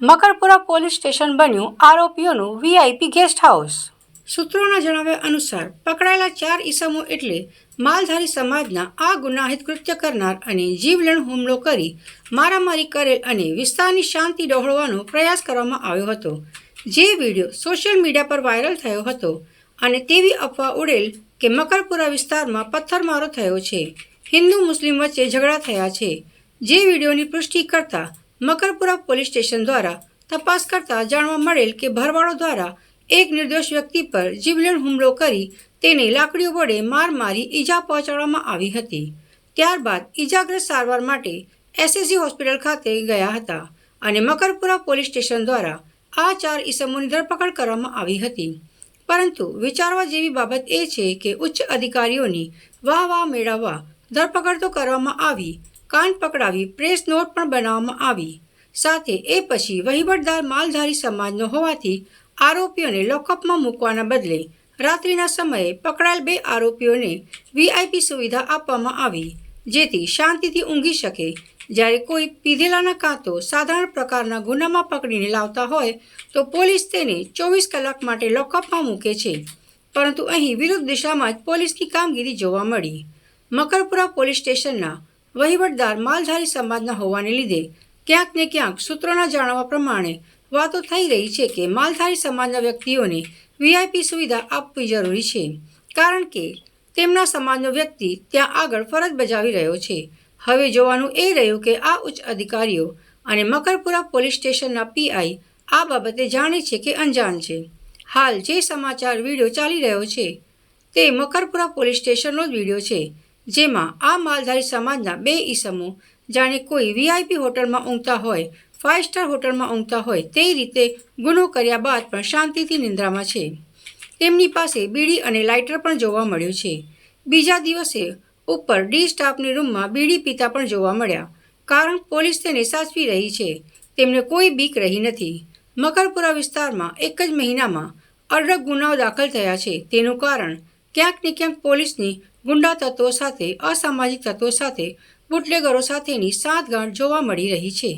Makarpura police station બન્યું આરોપીઓનું VIP guest house. સૂત્રોના જણાવ્યા અનુસાર પકડાયેલા ચાર ઈસમો એટલે માલધારી સમાજના આ ગુનાહિત કૃત્ય કરનાર અને જીવલેણ હુમલો કરી મારામારી કરેલ અને વિસ્તારની શાંતિ ડહોળવાનો પ્રયાસ કરવામાં આવ્યો હતો. જે વીડિયો સોશિયલ મીડિયા પર વાયરલ થયો હતો અને તેવી અફવા ઉડેલ કે મકરપુરા વિસ્તારમાં પથ્થરમારો થયો છે. હિન્દુ મુસ્લિમ વચ્ચે ઝઘડા થયા છે. જે વિડીયોની પુષ્ટિ કરતા મકરપુરા પોલીસ સ્ટેશન દ્વારા તપાસ કરતા જાણવા મળેલ કે ભરવાડો દ્વારા એક નિર્દોષ વ્યક્તિ પર જીવલેણ હુમલો કરી તેને લાકડીઓ વડે માર મારી ઈજા પહોંચાડવામાં આવી હતી. ત્યારબાદ ઈજાગ્રસ્ત સારવાર માટે એસએસજી હોસ્પિટલ ખાતે ગયા હતા અને મકરપુરા પોલીસ સ્ટેશન દ્વારા આ ચાર ઈસમોની ધરપકડ કરવામાં આવી હતી. પરંતુ વિચારવા જેવી બાબત એ છે કે ઉચ્ચ અધિકારીઓની વાહ વાહ મેળવવા ધરપકડ તો કરવામાં આવી કાન પકડાવી પ્રેસ નોટ પણ બનાવવામાં આવી. સાથે એ પછી વહીવટદાર માલધારી સમાજનો હોવાથી આરોપીઓને લોકઅપમાં મૂકવાના બદલે રાત્રિના સમયે પકડાયેલ બે આરોપીઓને વીઆઈપી સુવિધા આપવામાં આવી, જેથી શાંતિથી ઊંઘી શકે. જ્યારે કોઈ પીધેલાના કાં તો સાધારણ પ્રકારના ગુનામાં પકડીને લાવતા હોય, તો પોલીસ તેને ચોવીસ કલાક માટે લોકઅપમાં મૂકે છે. પરંતુ અહીં વિરુદ્ધ દિશામાં જ પોલીસની કામગીરી જોવા મળી. મકરપુરા પોલીસ સ્ટેશનના વહીવટદાર માલધારી સમાજના હોવાને લીધે ક્યાંક ને ક્યાંક સૂત્રોના જાણવા પ્રમાણે વાતો થઈ રહી છે કે માલધારી સમાજના વ્યક્તિઓને વીઆઈપી સુવિધા આપવી જરૂરી છે. કારણ કે તેમના સમાજનો વ્યક્તિ ત્યાં આગળ ફરજ બજાવી રહ્યો છે. હવે જોવાનું એ રહ્યું કે આ ઉચ્ચ અધિકારીઓ અને મકરપુરા પોલીસ સ્ટેશનના પીઆઈ આ બાબતે જાણે છે કે અંજાન છે. હાલ જે સમાચાર વીડિયો ચાલી રહ્યો છે તે મકરપુરા પોલીસ સ્ટેશનનો જ વીડિયો છે. જેમાં આ માલધારી સમાજના બે ઈસમો, જાણે કોઈ વીઆઈપી હોટલમાં ઊંઘતા હોય ફાઇવ સ્ટાર હોટલમાં ઊંઘતા હોય, તે રીતે ગુનો કર્યા બાદ પણ શાંતિથી નિંદ્રામાં છે. તેમની પાસે બીડી અને લાઇટર પણ જોવા મળ્યું છે. બીજા દિવસે ઉપર ડી સ્ટાફની રૂમમાં બીડી પીતા પણ જોવા મળ્યા, કારણ પોલીસ તેને સાચવી રહી છે. તેમને કોઈ બીક રહી નથી. મકરપુરા વિસ્તારમાં એક જ મહિનામાં અઢળક ગુનાઓ દાખલ થયા છે. તેનું કારણ ક્યાંક ને ક્યાંક પોલીસની ગુંડા તત્વો સાથે, અસામાજિક તત્વો સાથે, બુટલેગરો સાથેની સાંઠગાંઠ જોવા મળી રહી છે.